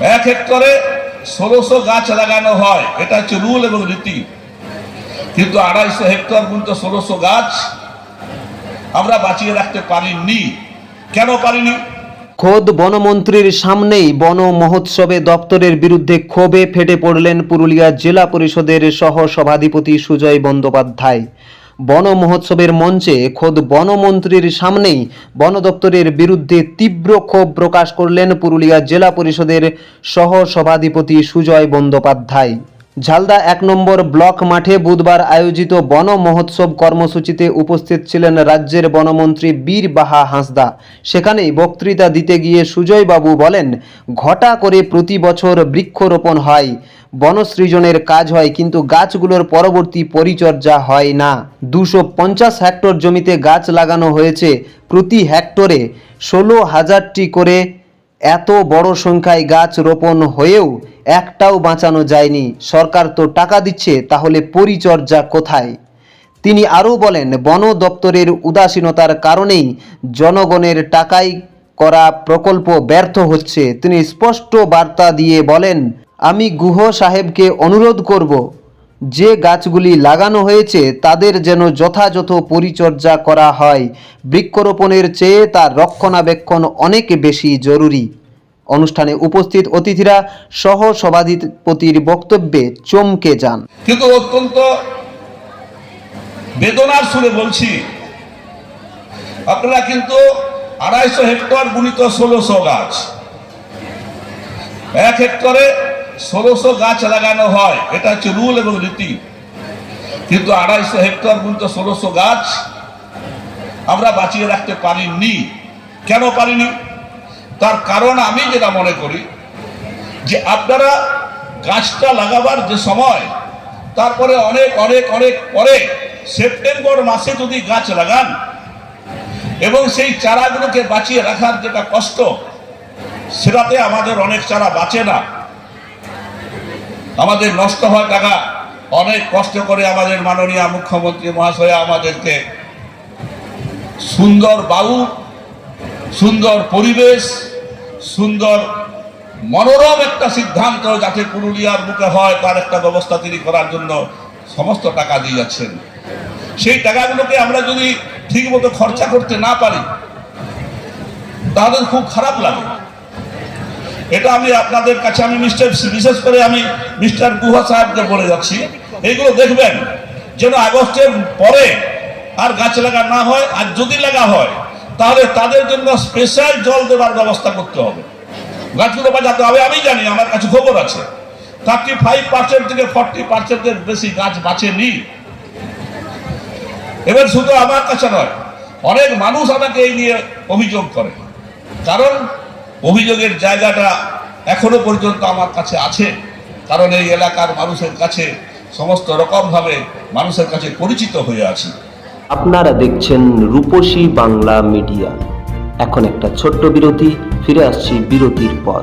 এক হেক্টরে ষোলোশো গাছ লাগানো হয়। এটা হচ্ছে রুল এবং রীতি কিন্তু আড়াইশো হেক্টর পর্যন্ত ষোলোশো গাছ আমরা বাঁচিয়ে রাখতে পারিনি। কেন পারিনি? খোদ বনমন্ত্রীর সামনেই বন মহোৎসবে দপ্তরের বিরুদ্ধে ক্ষোভে ফেটে পড়লেন পুরুলিয়া জেলা পরিষদের সহ সভাধিপতি সুজয় বন্দ্যোপাধ্যায়। বন মহোৎসবের মঞ্চে খোদ বনমন্ত্রীর সামনেই বন দপ্তরের বিরুদ্ধে তীব্র ক্ষোভ প্রকাশ করলেন পুরুলিয়া জেলা পরিষদের সহ সভাধিপতি সুজয় বন্দ্যোপাধ্যায়। ঝালদা এক নম্বর ব্লক মাঠে বুধবার আয়োজিত বন মহোৎসব কর্মসূচিতে উপস্থিত ছিলেন রাজ্যের বনমন্ত্রী বীর বাহা হাঁসদা। সেখানেই বক্তৃতা দিতে গিয়ে সুজয়বাবু বলেন, ঘটা করে প্রতি বছর বৃক্ষরোপণ হয় বনসৃজনের কাজ হয়, কিন্তু গাছগুলোর পরবর্তী পরিচর্যা হয় না। দুশো পঞ্চাশ হেক্টর জমিতে গাছ লাগানো হয়েছে, প্রতি হেক্টরে ষোলো হাজারটি করে এত বড় সংখ্যায় গাছ রোপণ হয়েও একটাও বাঁচানো যায়নি। সরকার তো টাকা দিচ্ছে, তাহলে পরিচর্যা কোথায়? তিনি আরও বলেন, বন দপ্তরের উদাসীনতার কারণেই জনগণের টাকায় করা প্রকল্প ব্যর্থ হচ্ছে। তিনি স্পষ্ট বার্তা দিয়ে বলেন, আমি গুহ সাহেবকে অনুরোধ করব যে গাছগুলি লাগানো হয়েছে, তাদের যেন যথাযথ পরিচর্যা করা হয়। বৃক্ষরোপণের চেয়ে তার রক্ষণাবেক্ষণ অনেক বেশি জরুরি। অনুষ্ঠানে উপস্থিত অতিথিরা সহ সভাধিপতির বক্তব্যে চমকে যান। কিন্তু অত্যন্ত বেদনার সুরে বলছি, আপনারা কিন্তু আড়াইশো হেক্টর গুণিত ষোলোশো গাছ। এক হেক্টরে ষোলোশো গাছ লাগানো হয়। এটা হচ্ছে রুল এবং রীতি। কিন্তু আড়াইশো হেক্টর গুণিত ষোলোশো গাছ আমরা বাঁচিয়ে রাখতে পারিনি। কেন পারিনি? তার কারণ আমি যেটা মনে করি, যে আপনারা গাছটা লাগাবার যে সময়, তারপরে অনেক অনেক অনেক পরে সেপ্টেম্বর মাসে যদি গাছ লাগান, এবং সেই চারাগুলোকে বাঁচিয়ে রাখার যেটা কষ্ট, সেটাতে আমাদের অনেক চারা বাঁচে না। আমাদের নষ্ট হয় টাকা অনেক কষ্ট করে আমাদের মাননীয় মুখ্যমন্ত্রী মহাশয় আমাদেরকে সুন্দর বায়ু সুন্দর পরিবেশ, সুন্দর মনোরম একটা সিদ্ধান্ত যাতে পুরুলিয়ার মুখে হয়, তার একটা ব্যবস্থা তিনি করার জন্য সমস্ত টাকা দিয়ে যাচ্ছেন। সেই টাকাগুলোকে আমরা যদি ঠিকমতো খরচা করতে না পারি, তাহলে খুব খারাপ লাগে। এটা আমি আপনাদের কাছে আমি মিস্টার বিশেষ করে আমি মিস্টার গুহা সাহেবকে বলে যাচ্ছি। এইগুলো দেখবেন, যেন আগস্টের পরে আর গাছ লাগা না হয়, আর যদি লাগা হয়, তাহলে তাদের জন্য স্পেশাল জল দেওয়ার ব্যবস্থা করতে হবে। গাছগুলো বাঁচাতে হবে, আমি জানি, আমার কাছে খবর আছে। থার্টি ফাইভ পার্সেন্ট থেকে ফর্টি পার্সেন্টের বেশি গাছ বাঁচেনি। এবার শুধু আমার কাছে নয়, অনেক মানুষ আমাকে এই নিয়ে অভিযোগ করে। কারণ অভিযোগের জায়গাটা এখনও পর্যন্ত আমার কাছে আছে। কারণ এই এলাকার মানুষের কাছে সমস্ত রকমভাবে মানুষের কাছে পরিচিত হয়ে আছি। আপনারা দেখছেন রূপসী বাংলা মিডিয়া। এখন একটা ছোট্ট বিরতি, ফিরে আসছি বিরতির পর।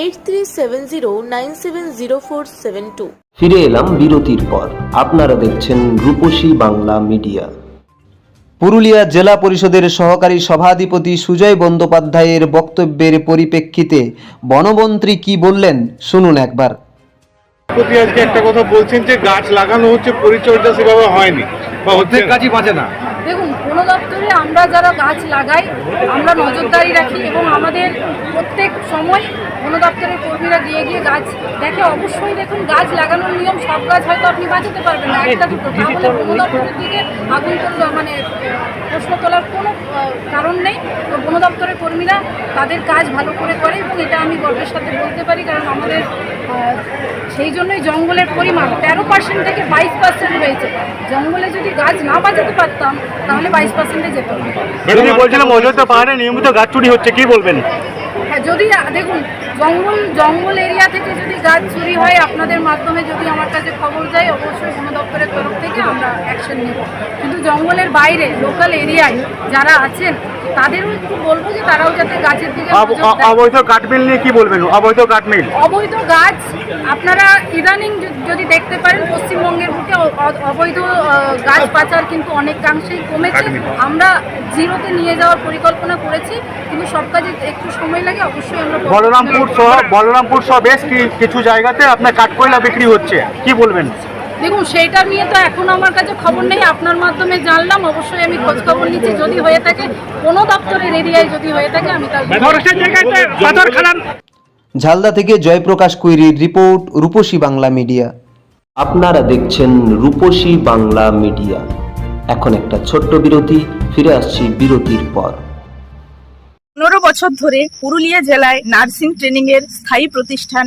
eight three seven zero nine seven zero four seven two ফিরে এলাম বিরতির পর। আপনারা দেখছেন রূপসী বাংলা মিডিয়া। পুরুলিয়া জেলা পরিষদের সহকারী সভাধিপতি সুজয় বন্দ্যোপাধ্যায়ের বক্তব্যের পরিপ্রেক্ষিতে বনমন্ত্রী কি বললেন শুনুন একবার। প্রতি আজকে একটা কথা বলছেন যে গাছ লাগানো হচ্ছে পরিচর্যা সেভাবে হয়নি। অর্ধেক কাজই বাঁচে না। দেখুন বন দপ্তরে আমরা যারা গাছ লাগাই আমরা নজরদারি রাখি এবং আমাদের প্রত্যেক সময় বন দপ্তরের কর্মীরা গিয়ে গিয়ে গাছ দেখে অবশ্যই দেখুন গাছ লাগানোর নিয়ম সব গাছ হয়তো আপনি বাঁচাতে পারবেন না। একটা দুটো। তাহলে বন দপ্তরের দিকে আগুন করল মানে প্রশ্ন তোলার কোনো কারণ নেই। তো বন দপ্তরের কর্মীরা তাদের কাজ ভালো করে করে এবং এটা আমি গর্বের সাথে বলতে পারি কারণ আমাদের সেই জন্যই জঙ্গলের পরিমাণ তেরো পার্সেন্ট থেকে বাইশ পার্সেন্ট হয়েছে জঙ্গলে যদি গাছ না বাজাতে পারতাম তাহলে বাইশ পার্সেন্টে যেত ম্যাডাম বলছিলাম অযোধ্যা পাহাড়ে নিয়মিত গাছ চুরি হচ্ছে কি বলবেন? হ্যাঁ যদি দেখুন জঙ্গল জঙ্গল এরিয়া থেকে যদি গাছ চুরি হয় আপনাদের মাধ্যমে যদি আমার কাছে খবর যায় অবশ্যই বন দপ্তরের তরফ থেকে আমরা অ্যাকশন নেব। কিন্তু জঙ্গলের বাইরে লোকাল এরিয়ায় যারা আছেন তাদেরও একটু বলব যে তারাও যাতে গাছের দিকে অবৈধ কাঠমিল নিয়ে কি বলবেন? অবৈধ কাঠমিল অবৈধ গাছ আপনারা ইদানিং যদি দেখতে পারেন পশ্চিমবঙ্গের বুকে অবৈধ গাছ পাচার কিন্তু অনেকাংশেই কমেছে। আমরা জিরোতে নিয়ে যাওয়ার পরিকল্পনা করেছি কিন্তু সব কাজে একটু সময় লাগে অবশ্যই আমরা বলরামপুর সহ বলরামপুর সহ বেশ কিছু জায়গাতে আপনার কাঠকয়লা বিক্রি হচ্ছে। কি বলবেন? দেখুন সেইটা নিয়ে তো এখন আমার কাছে খবর নেই। আপনার মাধ্যমে জানলাম অবশ্যই আমি খোঁজ খবর নিচ্ছি। যদি হয়ে থাকে কোনো দপ্তরের এরিয়ায় যদি হয়ে থাকে আমি তার ঝালদা থেকে জয়প্রকাশ কুইরির রিপোর্ট রূপসী বাংলা মিডিয়া। আপনারা দেখছেন রূপসী বাংলা মিডিয়া। এখন একটা ছোট্ট বিরতি ফিরে আসছি বিরতির পর। পনেরো বছর ধরে পুরুলিয়া জেলায় নার্সিং ট্রেনিং এর স্থায়ী প্রতিষ্ঠান